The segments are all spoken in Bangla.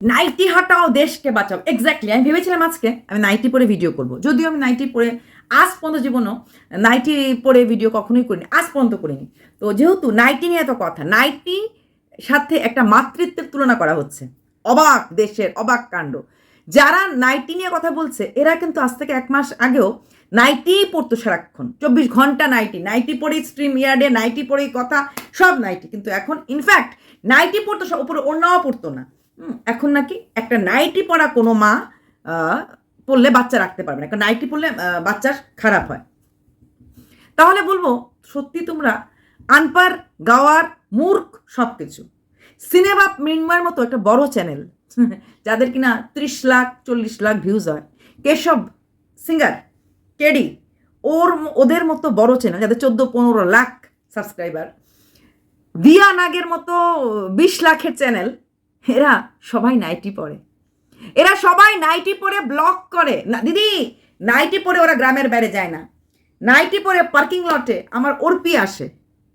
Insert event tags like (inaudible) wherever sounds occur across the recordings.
নাইটি হাটাও দেশকে বাঁচাও। এক্স্যাক্টলি আমি ভেবেছিলাম আজকে আমি নাইটি পরে ভিডিও করব। যদিও আমি নাইটি পরে আজ পর্যন্ত জীবনও নাইটি পরে ভিডিও কখনোই করিনি, আজ পর্যন্ত করিনি। তো যেহেতু নাইটি নিয়ে এত কথা, নাইটি সাথে একটা মাতৃত্বের তুলনা করা হচ্ছে। অবাক দেশের, অবাক কাণ্ড। যারা নাইটি নিয়ে কথা বলছে, এরা কিন্তু আজ থেকে এক মাস আগেও নাইটিই পড়তো সারাক্ষণ। চব্বিশ ঘণ্টা নাইটি নাইটি পরেই স্ট্রিম ইয়ার্ডে নাইটি পরেই কথা, সব নাইটি। কিন্তু এখন ইনফ্যাক্ট নাইটি পড়তো উপরে অন্যও পড়তো না। এখন নাকি একটা নাইটি পরা কোনো মা পড়লে বাচ্চা রাখতে পারবে না। একটা নাইটি পড়লে বাচ্চার খারাপ হয়। তাহলে বলব, সত্যি তোমরা আনপার গাওয়ার, মূর্খ সব কিছু সিনেমা মৃন্ময়ের মতো একটা বড় চ্যানেল, (laughs) যাদের কিনা ত্রিশ লাখ, চল্লিশ লাখ ভিউজ হয়। কেশব সিঙ্গার কেডি, ওর ওদের মতো বড় চ্যানেল, যাদের চোদ্দ, পনেরো লাখ সাবস্ক্রাইবার দিয়া নাগের মতো বিশ লাখের চ্যানেল এরা সবাই নাইটি পরে। এরা সবাই নাইটি পরে ব্লক করে। না, দিদি, নাইটি পরে ওরা গ্রামের বাইরে যায় না। নাইটি পরে পার্কিং লটে আমার অর্পি আসে,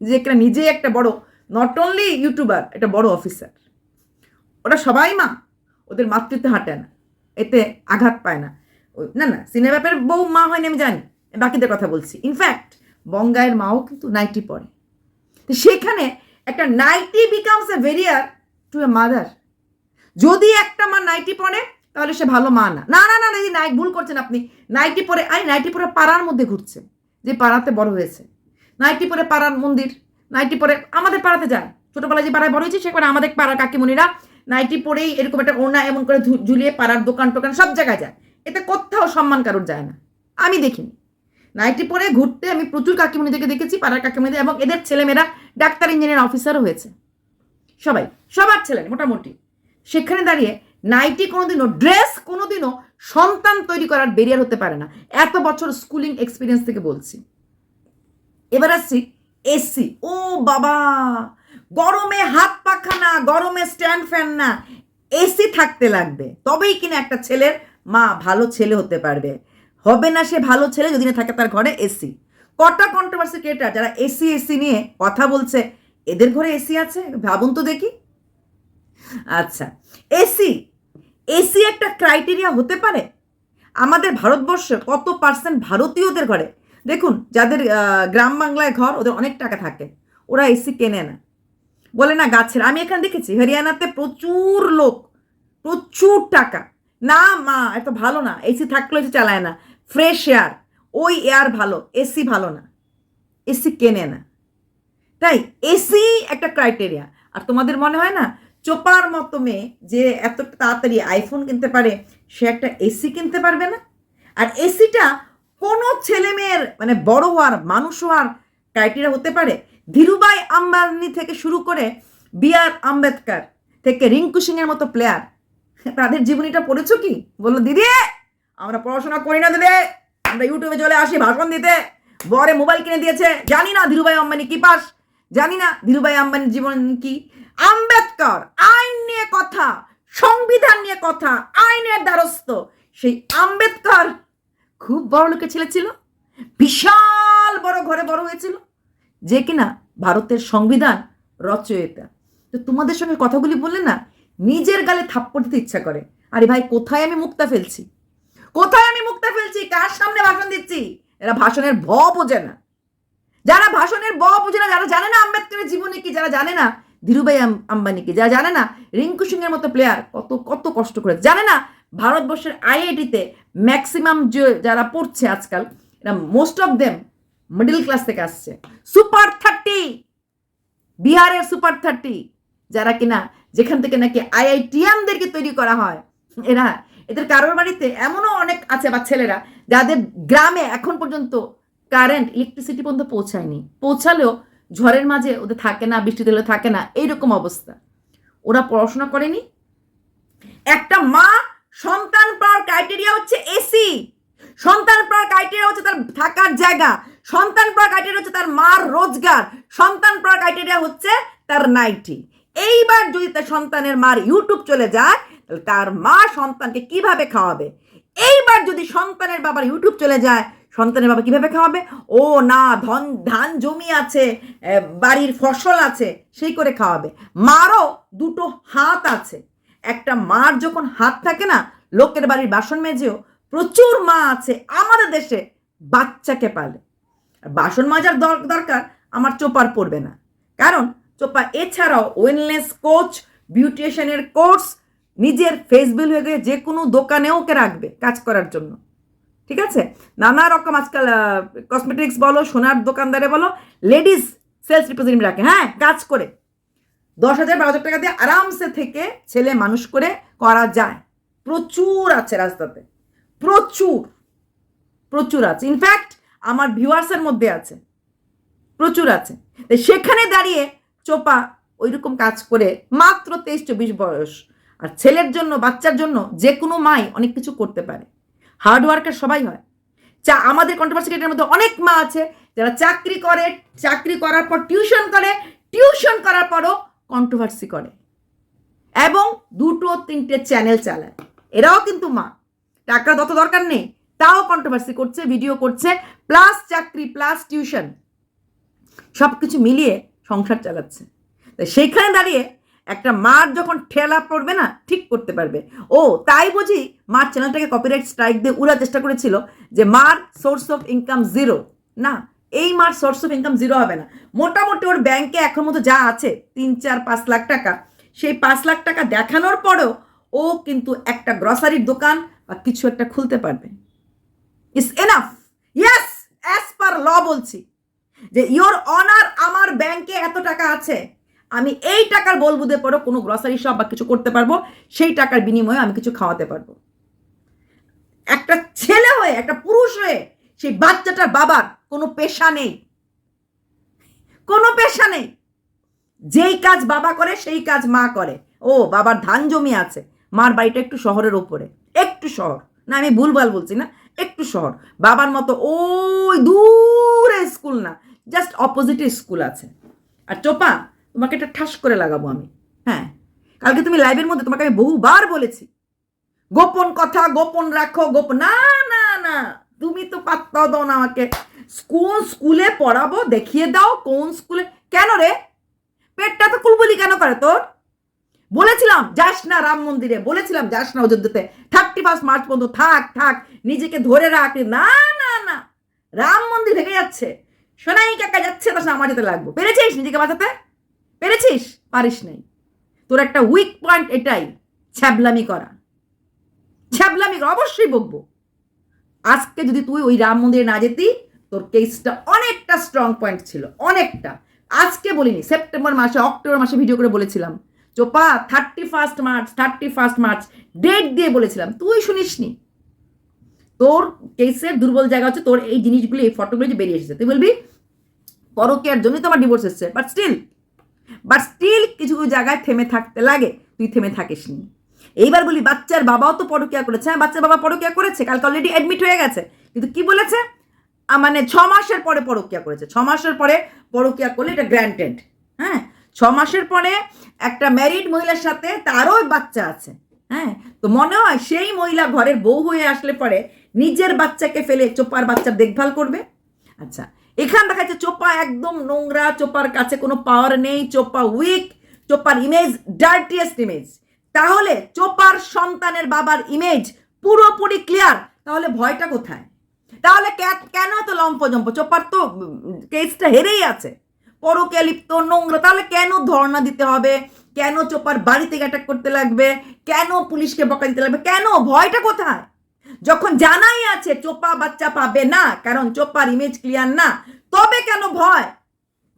যে একটা নিজে একটা বড় নট অনলি ইউটিউবার একটা বড় অফিসার ওরা সবাই মা, ওদের মাতৃত্বে হাঁটে না, এতে আঘাত পায় না। না না, সিনেমাপের বউ মা হয়নি, আমি জানি বাকিদের কথা বলছি। ইনফ্যাক্ট বঙ্গায়ের মাও কিন্তু নাইটি পরে। তো সেখানে একটা nightie becomes a barrier to a mother যদি একটা মা নাইটি পরে, তাহলে সে ভালো মা না। না না না দিদি নাই, ভুল করছেন আপনি। নাইটি পরে আই নাইটি পরে পাড়ার মধ্যে ঘুরছে, যে পাড়াতে বড় হয়েছে। নাইটি পরে পাড়ার মন্দির, নাইটি পরে আমাদের পাড়াতে যায়। ছোটোবেলায় যে পাড়ায় বড় হয়েছে সেখানে আমাদের পাড়ার কাকিমণিরা নাইটি পরেই এরকম একটা ওনা এমন করে ঝুলিয়ে পাড়ার দোকান টোকান সব জায়গায় যায়। এতে কোথাও সম্মান কারোর যায় না। আমি দেখিনি। নাইটি পরে ঘুরতে আমি প্রচুর কাকিমণিদেরকে দেখেছি, পাড়ার কাকিমণিদের এবং এদের ছেলেমেয়েরা ডাক্তার, ইঞ্জিনিয়ার, অফিসারও হয়েছে। সবাই, সবার ছেলে, মোটামুটি। সেখানে দাঁড়িয়ে নাইটি কোনোদিনও, ড্রেস কোনোদিনও সন্তান তৈরি করার বেরিয়ার হতে পারে না। এত বছর স্কুলিং এক্সপিরিয়েন্স থেকে বলছি। এবার আসছি এসি ও বাবা! গরমে হাত পাখা না গরমে স্ট্যান্ড ফ্যান না। এসি থাকতে লাগবে। তবেই কিনা একটা ছেলের মা ভালো ছেলে হতে পারবে। হবে না সে ভালো ছেলে, যদি না থাকে তার ঘরে এসি কটা কন্ট্রোভার্সি ক্রিয়েটার যারা এসি এসি নিয়ে কথা বলছে এদের ঘরে এসি আছে? ভাবুন তো দেখি। আচ্ছা এসি এসি একটা ক্রাইটেরিয়া হতে পারে? আমাদের ভারতবর্ষে কত পার্সেন্ট ভারতীয়দের ঘরে? দেখুন, যাদের গ্রাম বাংলায় ঘর, ওদের অনেক টাকা থাকে। ওরা এসি কেনে না। বলে, না, গাছের আমি এখানে দেখেছি, হরিয়ানাতে প্রচুর লোক, প্রচুর টাকা। না, মা এত ভালো না। এসি থাকলেও এসি চালায় না। ফ্রেশ এয়ার, ওই এয়ার ভালো, এসি ভালো না। এসি কেনে না। তাই এসি একটা ক্রাইটেরিয়া আর তোমাদের মনে হয় না? চোপার মতো মেয়ে যে এত তাড়াতাড়ি আইফোন কিনতে পারে, সে একটা এসি কিনতে পারবে না? আর এসিটা কোনো ছেলে মেয়ের মানে বড় হওয়ার, মানুষ হওয়ার ক্রাইটেরিয়া হতে পারে? ধীরুভাই আম্বানি থেকে শুরু করে বি আর আম্বেদকর থেকে রিঙ্কু সিংয়ের মতো প্লেয়ার তাদের জীবনীটা পড়েছো কি? বলল, দিদি, আমরা পড়াশোনা করি না, দিদি। আমরা ইউটিউবে চলে আসি, ভাষণ দিতে। বরে মোবাইল কিনে দিয়েছে। জানি না ধীরুভাই আম্বানি কি পাস। জানি না ধীরুভাই আম্বানির জীবন কি? আম্বেদকর, আইন নিয়ে কথা, সংবিধান নিয়ে কথা, আইনের দ্বারস্থ। সেই আম্বেদকর খুব বড় লোকের ছেলে ছিল, বিশাল বড় ঘরে বড় হয়েছিল, যে কিনা ভারতের সংবিধান রচয়িতা। তো তোমাদের সঙ্গে কথাগুলি বললে না, নিজের গালে থাপ্পড় দিতে ইচ্ছা করে। আরে ভাই, কোথায় আমি মুক্তা ফেলছি? কোথায় আমি মুক্তা ফেলছি? কার সামনে ভাষণ দিচ্ছি? এরা ভাষণের ভ বোঝে না। যারা ভাষণের ব বোঝে না, যারা জানে না আম্বেদকরের জীবনে কি, যারা জানে না, ধীরুভাই আম- আম্বানি কি যারা জানে না রিঙ্কু সিংয়ের মতো প্লেয়ার কত কত কষ্ট করে, জানে না ভারতবর্ষের আইআইটিতে ম্যাক্সিমাম যে যারা পড়ছে আজকাল, এরা most of them middle class থেকে আসছে। সুপার থার্টি বিহারের সুপার থার্টি যারা কিনা যেখান থেকে নাকি আইআইটিয়ানদেরকে তৈরি করা হয়, এরা, এদের কারোর বাড়িতে এমনও অনেক আছে বা ছেলেরা, যাদের গ্রামে এখন পর্যন্ত কারেন্ট ইলেকট্রিসিটি পর্যন্ত পৌঁছায়নি। পৌঁছালেও ঝড়ের মাঝে ওদের থাকে না বৃষ্টি দিলে থাকে না, এইরকম অবস্থা। ওরা পড়াশোনা করেনি। একটা মা সন্তান পাওয়ার ক্রাইটেরিয়া হচ্ছে এসি সন্তান পাওয়ার ক্রাইটেরিয়া হচ্ছে তার থাকার জায়গা। সন্তান পাওয়ার ক্রাইটেরিয়া হচ্ছে তার মার রোজগার। সন্তান পাওয়ার ক্রাইটেরিয়া হচ্ছে তার নাইটি এইবার যদি তার সন্তানের মার ইউটিউব চলে যায়, তাহলে তার মা সন্তানকে কীভাবে খাওয়াবে? এইবার যদি সন্তানের বাবার ইউটিউব চলে যায়, সন্তানের বাবা কীভাবে খাওয়াবে? ও না, ধন, ধান জমি আছে বাড়ির ফসল আছে, সেই করে খাওয়াবে। মারও দুটো হাত আছে। একটা মার যখন হাত থাকে না, লোকের বাড়ির বাসন মেজেও, প্রচুর মা আছে আমাদের দেশে, বাচ্চাকে পালে। বাসন মাজার দর- দরকার, আমার চোপার পড়বে না। কারণ, চোপা এছাড়াও ওয়েলনেস কোচ বিউটিশিয়ানের কোর্স নিজের ফেসবিল হয়ে গিয়ে যে কোনো দোকানেও ওকে রাখবে কাজ করার জন্য। ঠিক আছে? নানা রকম আজকাল কসমেটিক্স বলো, সোনার দোকানদারে বলো লেডিস সেলস রিপ্রেজেন্টেটিভ রাখে। হ্যাঁ কাজ করে। দশ হাজার, বারো হাজার টাকা দিয়ে আরামসে থেকে ছেলে মানুষ করে করা যায়। প্রচুর আছে রাস্তাতে। প্রচুর। প্রচুর আছে। ইনফ্যাক্ট আমার ভিউয়ার্সের মধ্যে আছে। প্রচুর আছে। সেখানে দাঁড়িয়ে চোপা ওইরকম কাজ করে মাত্র তেইশ, চব্বিশ বয়স আর ছেলের জন্য, বাচ্চার জন্য যে কোনো মাই অনেক কিছু করতে পারে। হার্ড ওয়ার্কার সবাই হয়। চা, আমাদের কন্ট্রোভার্সি ক্রিয়েটারের মধ্যে অনেক মা আছে যারা চাকরি করে, চাকরি করার পর টিউশন করে টিউশন করার পরও কন্ট্রোভার্সি করে। এবং দুটো, তিনটে চ্যানেল চালায়। এরাও কিন্তু মা। টাকা তত দরকার নেই, তাও কন্ট্রোভার্সি করছে ভিডিও করছে প্লাস চাকরি প্লাস টিউশন সব কিছু মিলিয়ে সংসার চালাচ্ছে। সেইখানে দাঁড়িয়ে একটা মার যখন ঠেলা পড়বে না, ঠিক করতে পারবে। ও, তাই বুঝি মার চ্যানেলটাকে কপিরাইট স্ট্রাইক দিয়ে উড়ার চেষ্টা করেছিল যে মার সোর্স অফ ইনকাম জিরো না, এই মার সোর্স অফ ইনকাম জিরো হবে না। মোটামুটি ওর ব্যাংকে এখন মতো যা আছে, তিন, চার, পাঁচ লাখ টাকা, সেই পাঁচ লাখ টাকা দেখানোর পরেও ও কিন্তু একটা গ্রসারির দোকান বা কিছু একটা খুলতে পারবে। Is enough yes as per law বলছি। যে ইওর অনার আমার ব্যাংকে এত টাকা আছে আমি এই টাকার বলবুদে পরও কোনো গ্রসারি শপ বা কিছু করতে পারব, সেই টাকার বিনিময়ে আমি কিছু খাওয়াতে পারব। একটা ছেলে হয়ে, একটা পুরুষ হয়ে, সেই বাচ্চাটার বাবার কোনো পেশা নেই। কোনো পেশা নেই। যেই কাজ বাবা করে, সেই কাজ মা করে। ও, বাবার ধান জমি আছে। মার বাড়িটা একটু শহরের ওপরে। একটু শহর। না, আমি ভুলভাল বলছি না, একটু শহর। বাবার মতো ওই দূরে স্কুল না জাস্ট অপোজিটে স্কুল আছে। আর চোপা তোমাকে একটা ঠাস করে লাগাবো আমি। হ্যাঁ কালকে তুমি লাইভের মধ্যে তোমাকে আমি বহুবার বলেছি। গোপন কথা, গোপন রাখো গোপন না না না, তুমি তো পাত্তাও দাও না আমাকে। কোন স্কুলে পড়াবো দেখিয়ে দাও, কোন স্কুলে কেন রে? পেটটা তো কুলবলি কেন করে তোর? বলেছিলাম, যাস না রাম মন্দিরে, বলেছিলাম যাস না অযোধ্যাতে। থার্টি ফার্স্ট মার্চ পর্যন্ত থাক থাক, নিজেকে ধরে রাখ। না না না, রাম মন্দির ভেঙে যাচ্ছে। সোনাই কাকা যাচ্ছে, তার সাথে আমার যেতে লাগবো। পেরেছিস নিজেকে বাঁচাতে? পেরেছিস? পারিস নাই। তোর একটা উইক পয়েন্ট এটাই, ছ্যাবলামি করা। ছ্যাবলামি করা, অবশ্যই বকবো। আজকে যদি তুই ওই রাম মন্দিরে না যেতি, তোর কেসটা অনেকটা স্ট্রং পয়েন্ট ছিল, অনেকটা। আজকে বলিনি, সেপ্টেম্বর মাসে, অক্টোবর মাসে ভিডিও করে বলেছিলাম। চোপা thirty first March thirty first March date দিয়ে বলেছিলাম। তুই শুনিসনি। তোর কেসের দুর্বল জায়গা হচ্ছে তোর এই জিনিসগুলো, এই ফটোগুলো যে বেরিয়ে এসেছে। তুই বলবি, পরকেয়ার জন্যই তো আমার ডিভোর্স এসছে বাট স্টিল বাট স্টিল কিছু কিছু জায়গায় থেমে থাকতে লাগে। তুই থেমে থাকিস নি এইবার বলি, বাচ্চার বাবাও তো পরকিয়া করেছে। হ্যাঁ বাচ্চার বাবা পরকিয়া করেছে? কালকে অলরেডি অ্যাডমিট হয়ে গেছে। কিন্তু কি বলেছে? মানে ছ মাসের পরে পরকিয়া করেছে। ছ মাসের পরে পরকিয়া করলে এটা গ্র্যান্টেড হ্যাঁ ছ মাসের পরে একটা ম্যারিড মহিলার সাথে তারও বাচ্চা আছে। হ্যাঁ তো মনে হয় সেই মহিলা ঘরের বউ হয়ে আসলে পরে নিজের বাচ্চাকে ফেলে চোপার বাচ্চার দেখভাল করবে? আচ্ছা এখান দেখা যাচ্ছে চোপা একদম নোংরা, চোপার কাছে কোনো পাওয়ার নেই, চোপা উইক চোপার ইমেজ ডার্টিয়েস্ট ইমেজ তাহলে চোপার সন্তানের বাবার ইমেজ পুরোপুরি ক্লিয়ার তাহলে ভয়টা কোথায়? তাহলে কেন তো লম্পজম্প? চোপার তো কেসটা হেরেই আছে। পরকে লিপ্ত, নোংরা, তাহলে কেন ধর্ণা দিতে হবে? কেন চোপার বাড়িতে অ্যাটাক করতে লাগবে? কেন পুলিশকে বকা দিতে লাগবে? কেন? ভয়টা কোথায়? যখন জানাই আছে, চোপা বাচ্চা পাবে না, কারণ চোপার ইমেজ ক্লিয়ার না, তবে কেন ভয়?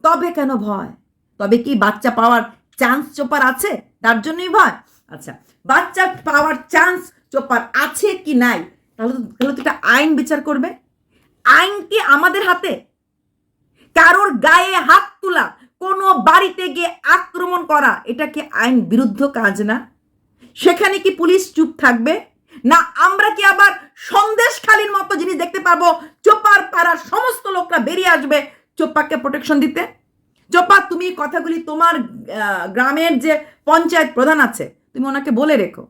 তবে কেন ভয়? তবে কি বাচ্চা পাওয়ার চান্স চোপার আছে? তার জন্যই ভয়? আচ্ছা বাচ্চা পাওয়ার চান্স চোপার আছে কি নাই? তাহলে তাহলে তো এটা আইন বিচার করবে। আইন কি আমাদের হাতে? কারোর গায়ে হাত তোলা, কোনো বাড়িতে গিয়ে আক্রমণ করা, এটা কি আইন বিরুদ্ধ কাজ না? সেখানে কি পুলিশ চুপ থাকবে? না, আমরা কি আবার সন্দেশখালির মতো জিনিস দেখতে পারব? চোপার পাড়ার সমস্ত লোকরা বেরিয়ে আসবে চোপাকে প্রোটেকশন দিতে? চোপা, তুমি কথাগুলি তোমার গ্রামের যে পঞ্চায়েত প্রধান আছে, তুমি ওনাকে বলে রেখো।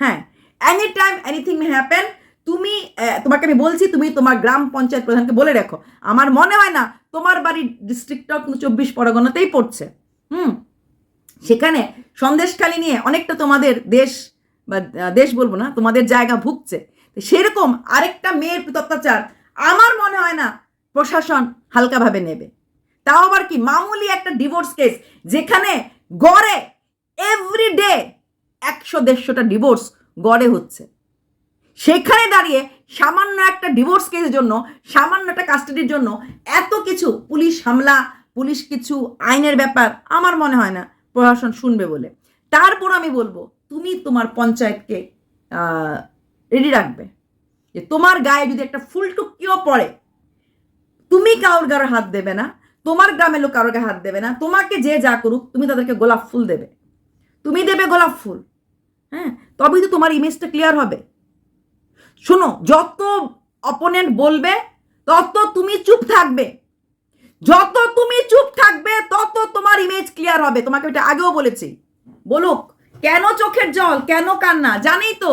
হ্যাঁ any time anything may happen তুমি তোমাকে আমি বলছি, তুমি তোমার গ্রাম পঞ্চায়েত প্রধানকে বলে রেখো। আমার মনে হয় না তোমার বাড়ির ডিস্ট্রিক্টটাও কিন্তু চব্বিশ পরগনাতেই পড়ছে। হুম, সেখানে সন্দেশখালি নিয়ে অনেকটা তোমাদের দেশ বা দেশ বলব না, তোমাদের জায়গা ভুগছে। সেরকম আরেকটা মেয়ের অত্যাচার আমার মনে হয় না প্রশাসন হালকাভাবে নেবে। তাও আবার কি, মামুলি একটা ডিভোর্স কেস যেখানে গড়ে এভরিডে একশো দেড়শোটা ডিভোর্স গড়ে হচ্ছে। সেখানে দাঁড়িয়ে সামান্য একটা ডিভোর্স কেসের জন্য, সামান্য একটা কাস্টাডির জন্য এত কিছু পুলিশ হামলা, পুলিশ কিছু আইনের ব্যাপার আমার মনে হয় না প্রশাসন শুনবে বলে। তারপর আমি বলব তুমি তোমার পঞ্চায়েতকে রেডি রাখবে। যে তোমার গায়ে যদি একটা ফুলটুকিও পড়ে, তুমি কারোর গায়ে হাত দেবে না, তোমার গ্রামের লোক কারোর হাত দেবে না, তোমাকে যে যা করুক, তুমি তাদেরকে গোলাপ ফুল দেবে। তুমি দেবে গোলাপ ফুল হ্যাঁ? তবেই তো তোমার ইমেজটা ক্লিয়ার হবে। শোনো, যত অপোনেন্ট বলবে, তত তুমি চুপ থাকবে। যত তুমি চুপ থাকবে, তত তোমার ইমেজ ক্লিয়ার হবে। তোমাকে এটা আগেও বলেছি। বলুক কেন চোখের জল? কেন কান্না? জানেই তো।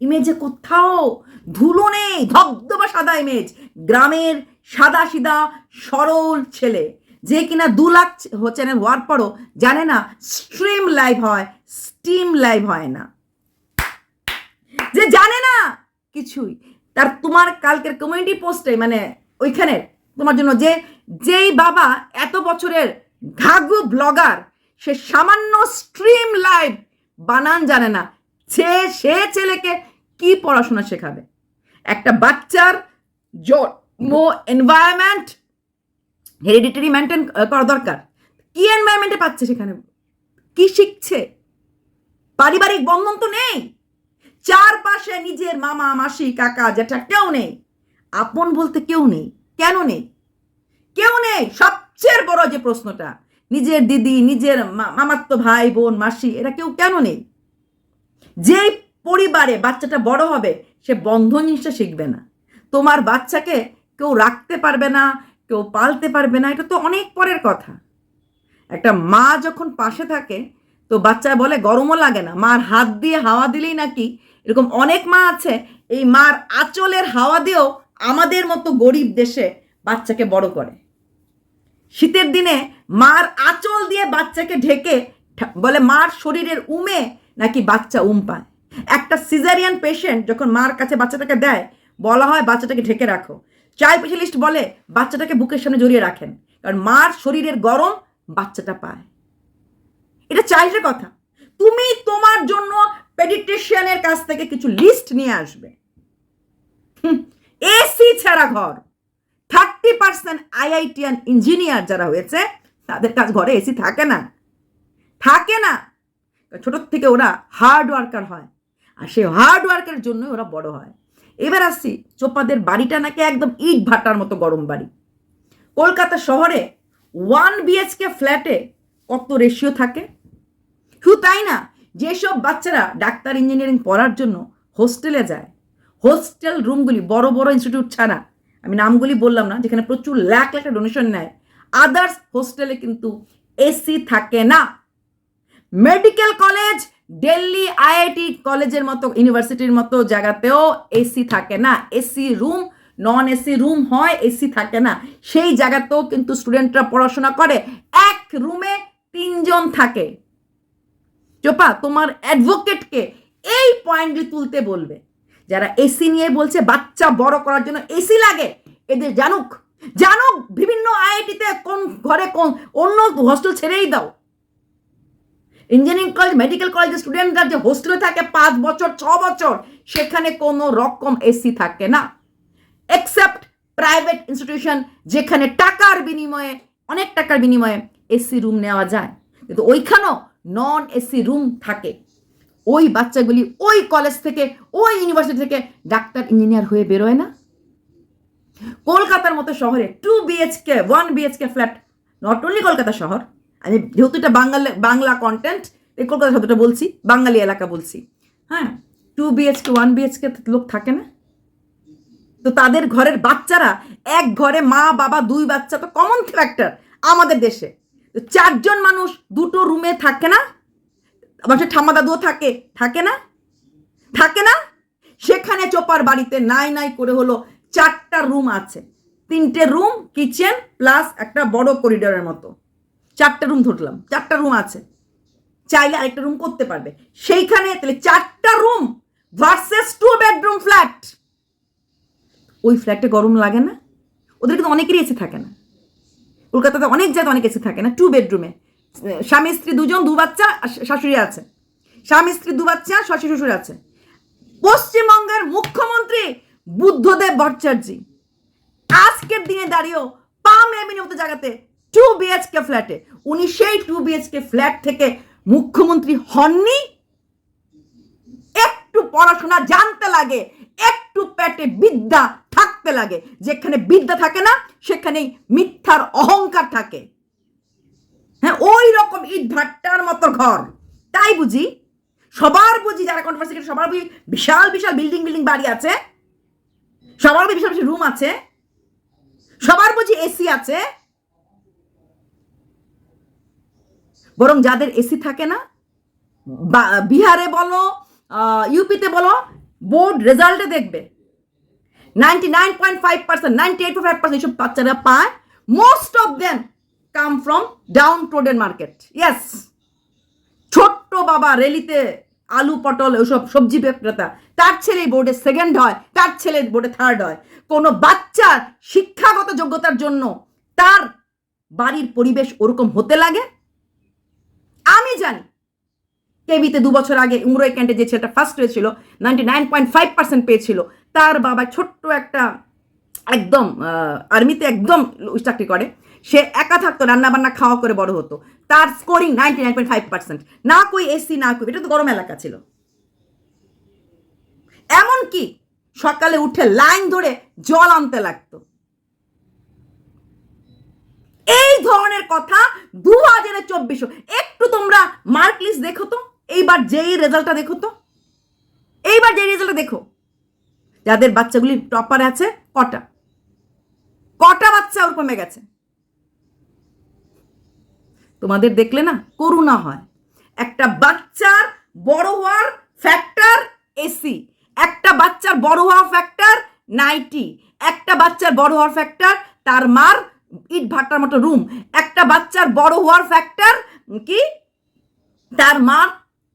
ইমেজে কোথাও ধুলো নেই, ধবধবা সাদা ইমেজ। গ্রামের সাদা সিদা সরল ছেলে। যে কিনা দু লাখ চ্যানেল হওয়ার পরও জানে না, স্ট্রিম লাইভ হয়, স্টিম লাইভ হয় না। যে জানে না কিছুই। তার তোমার কালকের কমিউনিটি পোস্টে মানে ওইখানে, তোমার জন্য যে, যেই বাবা এত বছরের ঘাগু ব্লগার, সে সামান্য স্ট্রিম লাইভ বানান জানে না। সে সে ছেলেকে কি পড়াশোনা শেখাবে? একটা বাচ্চার জন্ম এনভায়রনমেন্ট হেরিডিটারি মেনটেন করা দরকার। কি এনভায়রনমেন্টে পাচ্ছে সেখানে? কি শিখছে? পারিবারিক বন্ধন তো নেই। চারপাশে নিজের মামা, মাসি, কাকা যেটা কেউ নেই। আপন বলতে কেউ নেই। কেন নেই? কেউ নেই। সবচেয়ে বড় যে প্রশ্নটা নিজের দিদি, নিজের মামাত্ম ভাই, বোন, মাসি, এরা কেউ কেন নেই? যেই পরিবারে বাচ্চাটা বড় হবে, সে বন্ধন জিনিসটা শিখবে না। তোমার বাচ্চাকে কেউ রাখতে পারবে না, কেউ পালতে পারবে না, এটা তো অনেক পরের কথা। একটা মা যখন পাশে থাকে, তো বাচ্চা বলে, গরমও লাগে না। মার হাত দিয়ে হাওয়া দিলেই নাকি এরকম অনেক মা আছে, এই মার আঁচলের হাওয়া দিয়েও আমাদের মতো গরিব দেশে বাচ্চাকে বড় করে। শীতের দিনে মার আঁচল দিয়ে বাচ্চাকে ঢেকে বলে মার শরীরের উমে নাকি বাচ্চা উম পায়। একটা সিজারিয়ান পেশেন্ট যখন মার কাছে বাচ্চাটাকে দেয়, বলা হয় বাচ্চাটাকে ঢেকে রাখো। চাইল্ড স্পেশালিস্ট বলে বাচ্চাটাকে বুকের সামনে জড়িয়ে রাখেন, কারণ মার শরীরের গরম বাচ্চাটা পায়। এটা চাইল্ডের কথা। তুমি তোমার জন্য পেডিট্রিশিয়ানের কাছ থেকে কিছু লিস্ট নিয়ে আসবে। এসি ছাড়া ঘর। থার্টি পার্সেন্ট আইআইটিয়ান ইঞ্জিনিয়ার যারা হয়েছে, তাদের কাজ ঘরে এসি থাকে না। থাকে না। ছোটোর থেকে ওরা হার্ড ওয়ার্কার হয়। আর সেই হার্ড ওয়ার্কের জন্যই ওরা বড় হয়। এবার আসছি চোপাদের বাড়িটা নাকি একদম ইট ভাটার মতো গরম বাড়ি। কলকাতা শহরে ওয়ান বিএচকে ফ্ল্যাটে কত রেশিও থাকে? শুধু তাই না, যেসব বাচ্চারা ডাক্তার ইঞ্জিনিয়ারিং পড়ার জন্য হোস্টেলে যায় হোস্টেল রুমগুলি বড় বড় ইনস্টিটিউট ছাড়া আমি নামগুলি বললাম না, যেখানে প্রচুর লাখ লাখ ডোনেশন নেয়। আদার্স হোস্টেলে কিন্তু এসি থাকে না। মেডিকেল কলেজ দিল্লি আইআইটি কলেজের মতো ইউনিভার্সিটির মতো জায়গাতেও এসি থাকে না। AC room non AC room হয় এসি থাকে না। সেই জায়গাতেও কিন্তু স্টুডেন্টরা পড়াশোনা করে। এক রুমে তিনজন থাকে। চোপা, তোমার অ্যাডভোকেটকে এই পয়েন্টগুলি তুলতে বলবে। যারা এসি নিয়ে বলছে বাচ্চা বড় করার জন্য এসি লাগে, এদের জানুক। জানুক বিভিন্ন আইআইটিতে কোন ঘরে কোন, অন্য হস্টেল ছেড়েই দাও। ইঞ্জিনিয়ারিং কলেজ মেডিকেল কলেজের স্টুডেন্টরা যে হোস্টেলে থাকে পাঁচ বছর, ছ বছর, সেখানে কোনো রকম এসি থাকে না। এক্সেপ্ট প্রাইভেট ইনস্টিটিউশন যেখানে টাকার বিনিময়ে, অনেক টাকার বিনিময়ে এসি রুম নেওয়া যায়। কিন্তু ওইখানেও নন এসি রুম থাকে। ওই বাচ্চাগুলি ওই কলেজ থেকে, ওই ইউনিভার্সিটি থেকে ডাক্তার ইঞ্জিনিয়ার হয়ে বেরোয় না। কলকাতার মতো শহরে two BHK one BHK flat not only Kolkata শহর, আমি যেহেতু এটা বাংলা বাংলা কন্টেন্ট এই কলকাতা শব্দটা বলছি, বাঙালি এলাকা বলছি। হ্যাঁ টু বিএচকে ওয়ান বিএচকে লোক থাকে না। তো তাদের ঘরের বাচ্চারা এক ঘরে মা, বাবা, দুই বাচ্চা তো কমন ফ্যাক্টর আমাদের দেশে। চারজন মানুষ দুটো রুমে থাকে না আবার সে ঠাম্মা দাদুও থাকে থাকে না? থাকে না? সেখানে চোপার বাড়িতে নাই নাই করে হলো চারটা রুম আছে। তিনটে রুম, কিচেন প্লাস একটা বড় করিডোরের মতো। চারটা রুম ধরলাম, চারটা রুম আছে। চাইলে আরেকটা রুম করতে পারবে। সেইখানে তাহলে চারটা room versus two bedroom flat ওই ফ্ল্যাটে গরম লাগে না? ওদের কিন্তু অনেকেরই এসে থাকে না। কলকাতাতে অনেক জায়গায় অনেক এসে থাকে না টু বেডরুমে স্বামী, স্ত্রী দুজন, দু বাচ্চা শাশুড়ি আছে। স্বামী, স্ত্রী দু বাচ্চা, শ্বশুর শ্বশুর আছে। পশ্চিমবঙ্গের মুখ্যমন্ত্রী বুদ্ধদেব ভট্টাচার্যী। আজকের দিনে দাঁড়িয়েও এভিনিউ মতো জায়গাতে টু বিএচকে ফ্ল্যাটে উনি সেই টু বিএচকে ফ্ল্যাট থেকে মুখ্যমন্ত্রী হননি। একটু পড়াশোনা জানতে লাগে, একটু পেটে বিদ্যা থাকতে লাগে। যেখানে বিদ্যা থাকে না, সেখানেই মিথ্যার অহংকার থাকে। হ্যাঁ ওই রকম ইট ভাট্টার মতো ঘর। তাই বুঝি? সবার বুঝি যারা কনভার্সিটি সবার বুঝি বিশাল বিশাল বিল্ডিং বিল্ডিং বাড়ি আছে। সবার বুঝি বিশাল বিশাল রুম আছে। সবার বুঝি এসি আছে। বরং যাদের এসি থাকে না বিহারে বলো ইউপিতে বলো বোর্ড রেজাল্টে দেখবে। Ninety nine point five percent ninety eight five percent এইসব বাচ্চারা পায়। Most of them come from downtrodden market yes ছোট্ট বাবা রেলিতে আলু, পটল ওসব সবজি বিক্রেতা। তার ছেলে বোর্ডে সেকেন্ড হয়, তার ছেলে বোর্ডে থার্ড হয়। কোনো বাচ্চার শিক্ষাগত যোগ্যতার জন্য তার বাড়ির পরিবেশ ওরকম হতে লাগে? আমি জানি। কেবিতে দু বছর আগে উমরোই ক্যান্টে যে ছেলেটা ফার্স্ট হয়েছিল ninety nine point five percent পেয়েছিল। তার বাবা ছোট্ট একটা একদম আর্মিতে একদম চাকরি করে। সে একা থাকতো রান্না বান্না খাওয়া করে বড় হতো। তার scoring ninety nine point five percent না কই এসি না কই, এটা তো গরম এলাকা ছিল। এমন কি সকালে উঠে লাইন ধরে জল আনতে লাগতো। এই ধরনের কথা দু হাজারে চব্বিশশো। একটু তোমরা মার্ক লিস্ট দেখো তো, এইবার যেই রেজাল্টটা দেখো তো। এইবার যে রেজাল্টটা দেখো। যাদের বাচ্চাগুলি টপার আছে, কটা? কটা বাচ্চা ওর কমে গেছে? তোমাদের দেখলে না করুণা হয়। একটা বাচ্চার বড় হওয়ার ফ্যাক্টর এসি একটা বাচ্চার বড় হওয়ার ফ্যাক্টর নাইটি একটা বাচ্চার বড় হওয়ার ফ্যাক্টর তার মার ইট ভাটার মতো রুম একটা বাচ্চার বড় হওয়ার ফ্যাক্টর কি? তার মা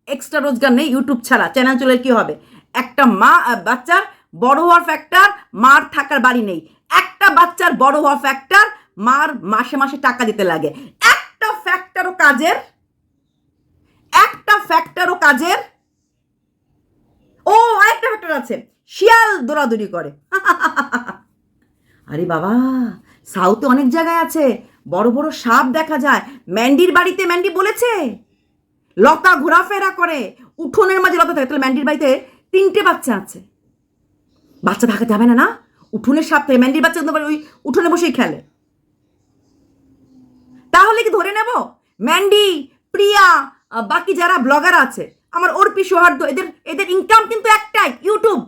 এক্সট্রা রোজগার নেই ইউটিউব ছাড়া চ্যানেল চলে কি হবে? একটা মা, বাচ্চার বড় হওয়ার ফ্যাক্টর মার থাকার বাড়ি নেই। একটা বাচ্চার বড় হওয়ার ফ্যাক্টর মার মাসে মাসে টাকা দিতে লাগে। কাজের? একটা ফ্যাক্টরও কাজের? ও, আরেকটা ফ্যাক্টর আছে। শিয়াল দৌড়াদৌড়ি করে। আরে বাবা সাউথে অনেক জায়গায় আছে। বড় বড় সাপ দেখা যায়। ম্যান্ডির বাড়িতে ম্যান্ডি বলেছে। লতা ঘোরাফেরা করে। উঠোনের মাঝে লতা থাকে। তাহলে ম্যান্ডির বাড়িতে তিনটে বাচ্চা আছে। বাচ্চা থাকা যাবে না না? উঠোনের সাপ থেকে। ম্যান্ডির বাচ্চা কিন্তু ওই উঠোনে বসেই খেলে। তাহলে কি ধরে নেব? ম্যান্ডি, প্রিয়া বাকি যারা ব্লগার আছে, আমার অর্পি সৌহার্দ্য এদের এদের ইনকাম কিন্তু একটাই, ইউটিউব।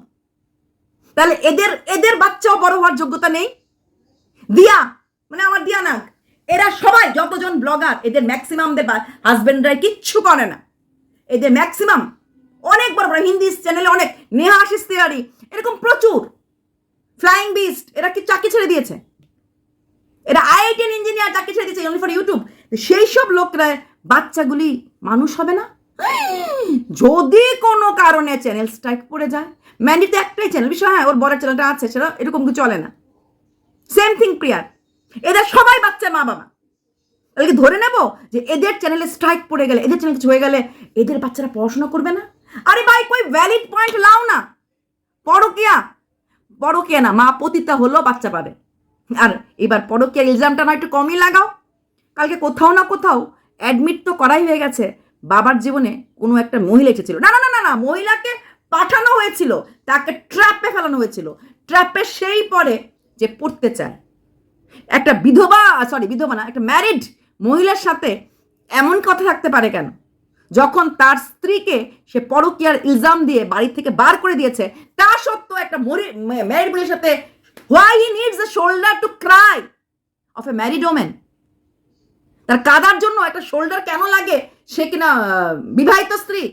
তাহলে এদের এদের বাচ্চাও বড় হওয়ার যোগ্যতা নেই? দিয়া মানে আমার দিয়া নাক এরা সবাই যতজন ব্লগার, এদের ম্যাক্সিমামদের হাজবেন্ডরা কিচ্ছু করে না। এদের ম্যাক্সিমাম অনেক বড় বড়, হিন্দি চ্যানেলে অনেক, নেহা আশিস তিওয়ারি, এরকম প্রচুর। ফ্লাইং বিস্ট এরা কি চাকরি ছেড়ে দিয়েছে? এরা আইআইটিএন ইঞ্জিনিয়ার চাকরি ছেড়ে দিয়েছে অনলি ফর ইউটিউব সেই সব লোকরা বাচ্চাগুলি মানুষ হবে না? যদি কোনো কারণে চ্যানেল স্ট্রাইক পড়ে যায় ম্যান্ডি তো একটাই চ্যানেল বিষয় হ্যাঁ ওর বড় চ্যানেলটা আছে, সেটা এরকম কিছু চলে না। সেম থিং প্রিয়ার এদের সবাই বাচ্চার মা বাবা তাহলে ধরে নেব যে এদের চ্যানেলে স্ট্রাইক পড়ে গেলে, এদের চ্যানেল কিছু হয়ে গেলে এদের বাচ্চারা পড়াশোনা করবে না? আরে ভাই, কই ভ্যালিড পয়েন্ট লাও না। পরকিয়া। পরকিয়া না, মা পতিতা হলো বাচ্চা পাবে। আর এবার পরকিয়ার ইলজামটা না একটু কমই লাগাও। কালকে কোথাও না কোথাও অ্যাডমিট তো করাই হয়ে গেছে। বাবার জীবনে কোনো একটা মহিলা এসেছিল। না না না না না, মহিলাকে পাঠানো হয়েছিল। তাকে ট্র্যাপে ফেলানো হয়েছিল। ট্র্যাপে সেই পরে যে পড়তে চায়। একটা বিধবা সরি বিধবা না, একটা ম্যারিড মহিলার সাথে এমন কথা থাকতে পারে কেন? যখন তার স্ত্রীকে সে পরকীয়ার ইলজাম দিয়ে বাড়ি থেকে বার করে দিয়েছে, তা সত্ত্বেও একটা ম্যারিড মহিলার সাথে why needs a shoulder to cry of a married women তার কাদার জন্য একটা শোল্ডার কেন লাগে? সে কিনা বিবাহিত স্ত্রী?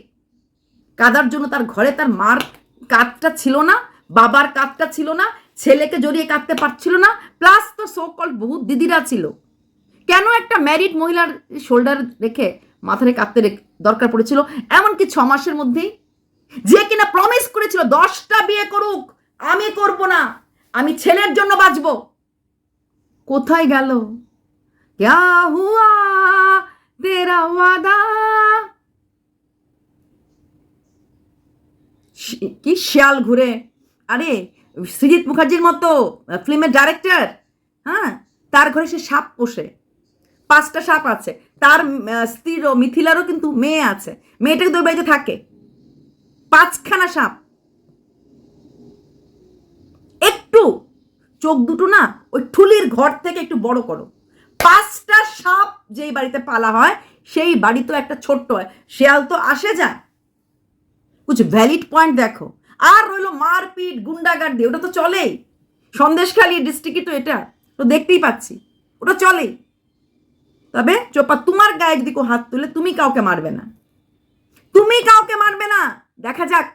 কাদার জন্য তার ঘরে তার মার কাঁধটা ছিল না, বাবার কাঁধটা ছিল না, ছেলেকে জড়িয়ে কাঁদতে পারছিল না প্লাস তো সো বহুত দিদিরা ছিল। কেন একটা ম্যারিড মহিলার শোল্ডার রেখে মাথারে কাঁদতে দরকার পড়েছিল? এমনকি ছ মাসের মধ্যেই? যে কিনা প্রমিস করেছিল, দশটা বিয়ে করুক, আমি করব না, আমি ছেলের জন্য বাঁচবো। কোথায় গেল? হুয়া তেরা ওয়াদা শি- কি শিয়াল ঘুরে আরে সৃজিৎ মুখার্জির মতো ফিল্মের ডাইরেক্টর হ্যাঁ তার ঘরে সে সাপ পোষে। পাঁচটা সাপ আছে। তার স্ত্রীরও মিথিলারও কিন্তু মেয়ে আছে। মেয়েটা কিন্তু বাড়িতে থাকে। পাঁচখানা সাপ। একটু, চোখ দুটো না, ওই ঠুলির ঘর থেকে একটু বড় করো। পাঁচটা সাপ যেই বাড়িতে পালা হয়, সেই বাড়ি তো একটা ছোট্ট শেয়াল তো আসে যায়। কুছ ভ্যালিড পয়েন্ট দেখো। আর রইল মারপিট গুন্ডাগার্দি ওটা তো চলেই। সন্দেশখালী ডিস্ট্রিক্টই তো এটা, তো দেখতেই পাচ্ছি। ওটা চলেই। তবে চোপা, তোমার গায়ে যদি হাত তুলে তুমি কাউকে মারবে না। তুমি কাউকে মারবে না। দেখা যাক,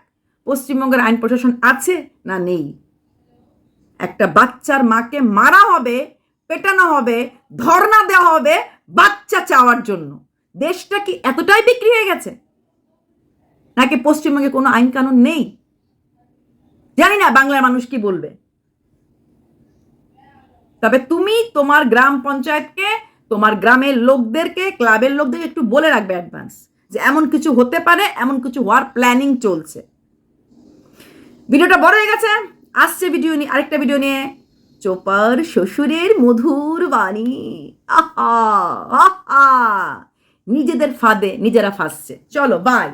পশ্চিমবঙ্গের আইন প্রশাসন আছে না নেই। একটা বাচ্চার মাকে মারা হবে পেটানো হবে, ধর্ণা দেওয়া হবে বাচ্চা চাওয়ার জন্য। দেশটা কি এতটাই বিক্রি হয়ে গেছে? নাকি পশ্চিমবঙ্গে কোনো আইন কানুন নেই? জানি না বাংলার মানুষ কি বলবে। তবে তুমি তোমার গ্রাম পঞ্চায়েতকে, তোমার গ্রামের লোকদেরকে, ক্লাবের লোকদেরকে একটু বলে রাখবে অ্যাডভান্স যে এমন কিছু হতে পারে, এমন কিছু হওয়ার প্ল্যানিং চলছে। ভিডিওটা বড় হয়ে গেছে, আসছে ভিডিও নিয়ে, আরেকটা ভিডিও নিয়ে। চোপার শ্বশুরের মধুর বাণী। আহা আহা। নিজেদের ফাঁদে নিজেরা ফাঁসছে। চলো বাই